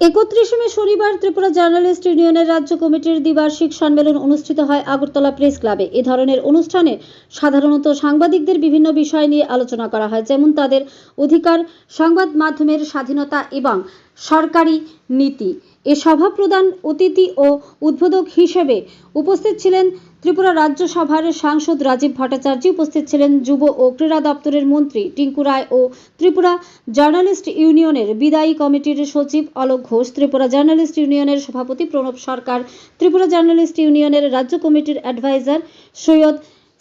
একত্রিশে মে শনিবার ত্রিপুরা জার্নালিস্ট ইউনিয়নের রাজ্য কমিটির দ্বিবার্ষিক সম্মেলন অনুষ্ঠিত হয় আগরতলা প্রেস ক্লাবে। এ ধরনের অনুষ্ঠানে সাধারণত সাংবাদিকদের বিভিন্ন বিষয় নিয়ে আলোচনা করা হয়, যেমন তাদের অধিকার, সংবাদ মাধ্যমের স্বাধীনতা এবং সরকারি নীতি। এ সভা প্রদান অতিথি ও উদ্বোধক হিসেবে উপস্থিত ছিলেন ত্রিপুরা রাজ্য সভার সাংসদ রাজীব ভট্টাচার্য, উপস্থিত ছিলেন যুব ও ক্রীড়া দপ্তরের মন্ত্রী টিঙ্কু রায় ও ত্রিপুরা জার্নালিস্ট ইউনিয়নের বিদায়ী কমিটির সচিব অলোক ঘোষ। ত্রিপুরা জার্নালিস্ট ইউনিয়নের সভাপতি প্রণব সরকার, ত্রিপুরা জার্নালিস্ট ইউনিয়নের রাজ্য কমিটির অ্যাডভাইজার সৈয়দ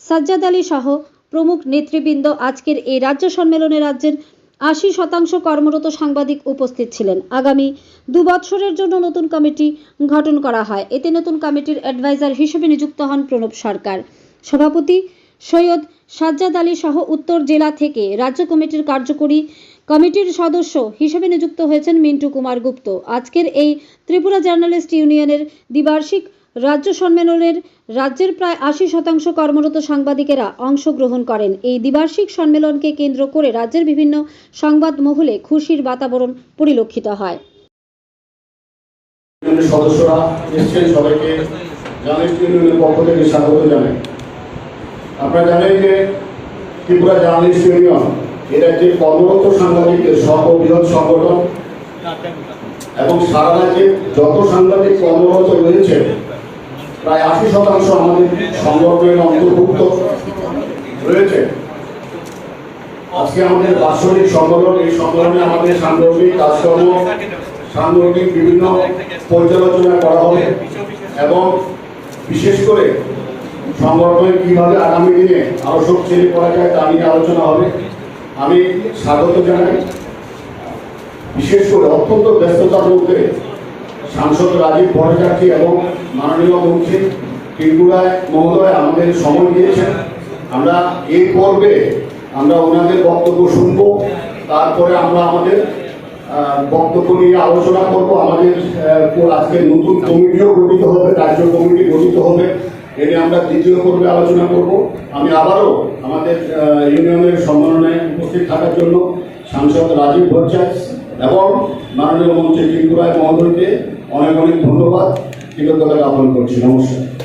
সাজ্জাদ আলী সহ প্রমুখ নেতৃবৃন্দ আজকের এই রাজ্য সম্মেলনে রাজ্যের আশি শতাংশ কর্মরত সাংবাদিক উপস্থিত ছিলেন। আগামী দু বছরের জন্য নতুন কমিটি গঠন করা হয়। এতে নতুন কমিটির অ্যাডভাইজার হিসেবে নিযুক্ত হন প্রণব সরকার। সভাপতি সৈয়দ সাজ্জাদ আলী সহ উত্তর জেলা থেকে রাজ্য কমিটির কার্যকরী কমিটির সদস্য হিসেবে নিযুক্ত হয়েছেন মিন্টু কুমার গুপ্ত। আজকের এই ত্রিপুরা জার্নালিস্ট ইউনিয়নের দ্বিবার্ষিক রাজ্য সম্মেলনের রাজ্যের প্রায় আশি শতাংশ কর্মরত সাংবাদিকেরা অংশগ্রহণ করেন। এই দ্বিবার্ষিক সম্মেলনকে কেন্দ্র করে রাজ্যের বিভিন্ন সংবাদ মহলে খুশির বাতাবরণ পরিলক্ষিত হয়। আপনারা জানেন যে ত্রিপুরা জার্নালিস্ট ইউনিয়ন কর্মরত সাংবাদিকদের সংগঠন এবং সারা রাজ্যে যত সাংবাদিক কর্মরত রয়েছে প্রায় আশি শতাংশ আমাদের সংগঠনের অন্তর্ভুক্ত রয়েছে। আজকে আমাদের বাৎসরিক সম্মেলন, এই সম্মেলনে আমাদের সাংগঠনিক কাজকর্ম, সাংগঠনিক বিভিন্ন পর্যালোচনা করা হবে এবং বিশেষ করে সংগঠনে কীভাবে আগামী দিনে আরও শক্তিশালী করা যায় তা নিয়ে আলোচনা হবে। আমি স্বাগত জানাই। বিশেষ করে অত্যন্ত ব্যস্ততার মধ্যে সাংসদ রাজীব ভট্টাচার্য এবং মাননীয় মন্ত্রী ত্রিপুরায় মহোদয় আমাদের সময় দিয়েছেন। আমরা এই পর্বে আমরা ওনাদের বক্তব্য শুনব, তারপরে আমরা আমাদের বক্তব্য নিয়ে আলোচনা করব। আমাদের আজকে নতুন কমিটিও গঠিত হবে, রাজ্য কমিটি গঠিত হবে। এ নিয়ে আমরা দ্বিতীয় পর্বে আলোচনা করব। আমি আবারও আমাদের ইউনিয়নের সম্মেলনে উপস্থিত থাকার জন্য সাংসদ রাজীব ভট্টাচার্য এবং মাননীয় মন্ত্রী ত্রিপুরায় মহোদয়কে অনেক অনেক ধন্যবাদ। কৃতজ্ঞতা জ্ঞাপন করছি। নমস্কার।